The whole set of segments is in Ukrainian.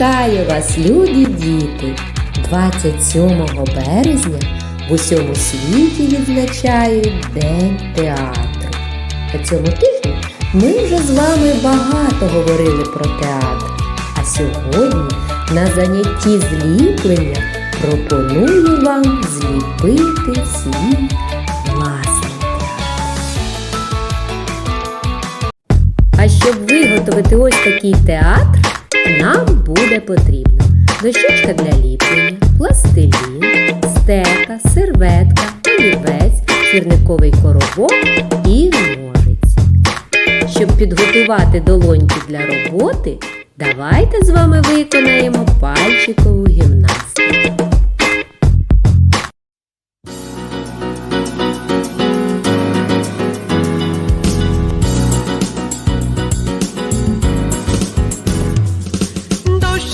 Вітаю вас, любі діти! 27 березня в усьому світі відзначають День театру. На цьому тижні ми вже з вами багато говорили про театр. А сьогодні на занятті зліплення пропоную вам зліпити свій власний театр. А щоб виготовити ось такий театр, буде потрібно дощечка для ліплення, пластилін, стека, серветка, олівець, фірниковий коробок і ножиці. Щоб підготувати долоньки для роботи, давайте з вами виконаємо пальчикову гімнастику.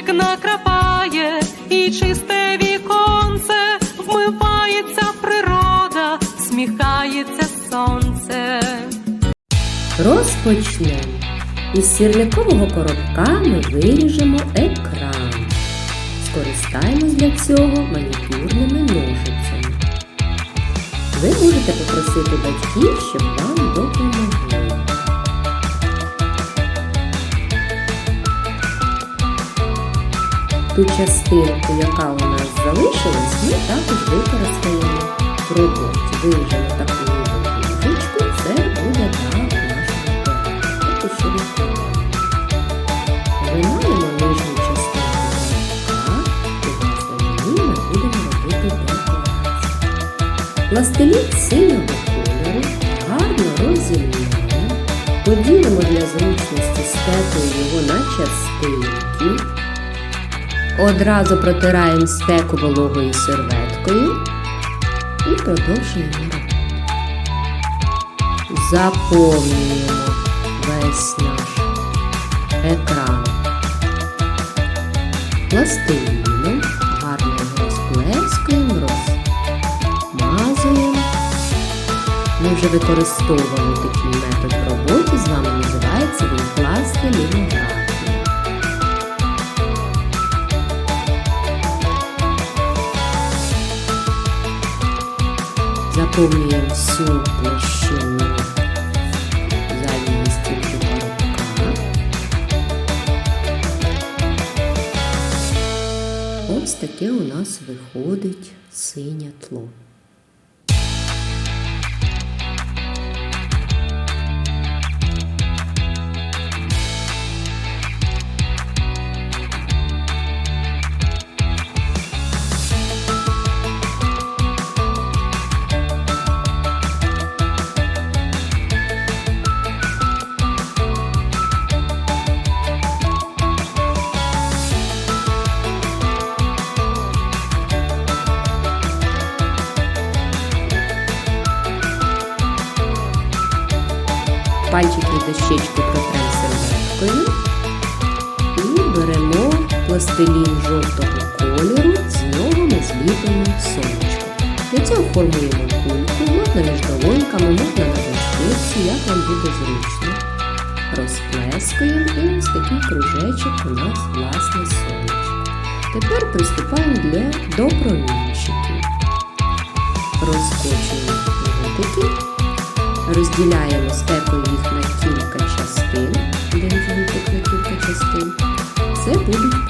Дощик накрапає і чисте віконце, вмивається природа, сміхається сонце. Розпочнемо. Із сірникового коробка ми виріжемо екран. Скористаємось для цього манікюрними ножицями. Ви можете попросити батьків, щоб вам допомогли. Ту частинку, яка у нас залишилась, ми також використаємо в роботі. Виріжемо таку невеличку, це буде для нашого. Виймаємо нижню частинку коробка, і ми будемо робити декорацію. Пластилін синього кольору гарно розім'ємо, поділимо для зручності стекою його на частинки. Одразу протираємо стеку вологою серветкою і продовжуємо роботу. Заповнюємо весь наш екран пластиліном, гарно розплескуємо, розмазуємо. Ми вже використовували такий метод в роботі, з вами називається він пластилінографія. Заповнюємо всю площину задньої стінки коробка. Ось таке у нас виходить синє тло. Пальчики дощечки протремо серветкою і беремо пластилін жовтого кольору, з нього ми зліпимо сонечко. Для цього формуємо кульку, можна між долоньками, можна на дощечці, як вам буде зручно. Розплескуємо і ось такий кружечок у нас власне сонечко. Тепер приступаємо для до промінчиків. Розкочуємо. Розділяємо стекою їх на кілька частин, один на кілька частин. Це будуть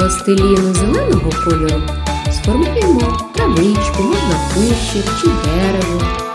пластиліну зеленого кольору сформуємо травичку, можна кущик чи дерево.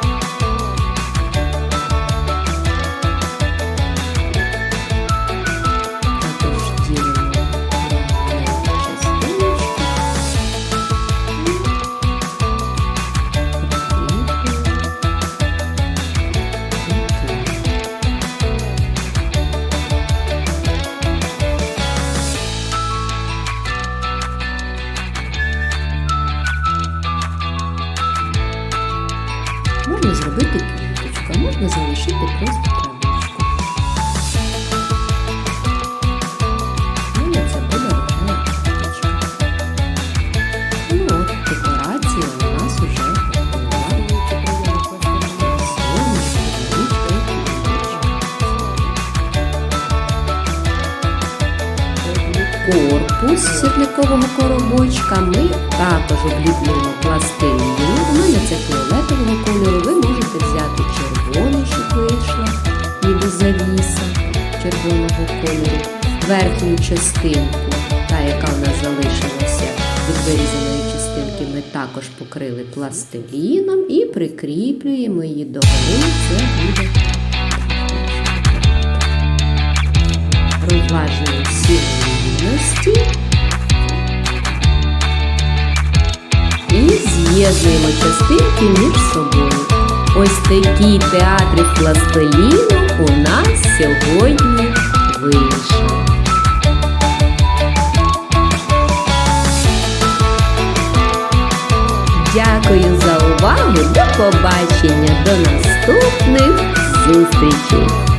Залишити просто травичку. Ну. Ну декорація у нас уже готова. Корпус сірникового коробочка ми також обліплюємо пластиліном. У мене це фіолетового кольору. Червоного кольору. Верхню частинку, та, яка у нас залишилася від вирізаної частинки, ми також покрили пластиліном і прикріплюємо її до голови. Це буде розважуємо всі рівності і з'єднуємо частинки між собою. Ось такий театр пластиліну у нас сьогодні вийшов. Дякую за увагу. До побачення. До наступних зустрічей.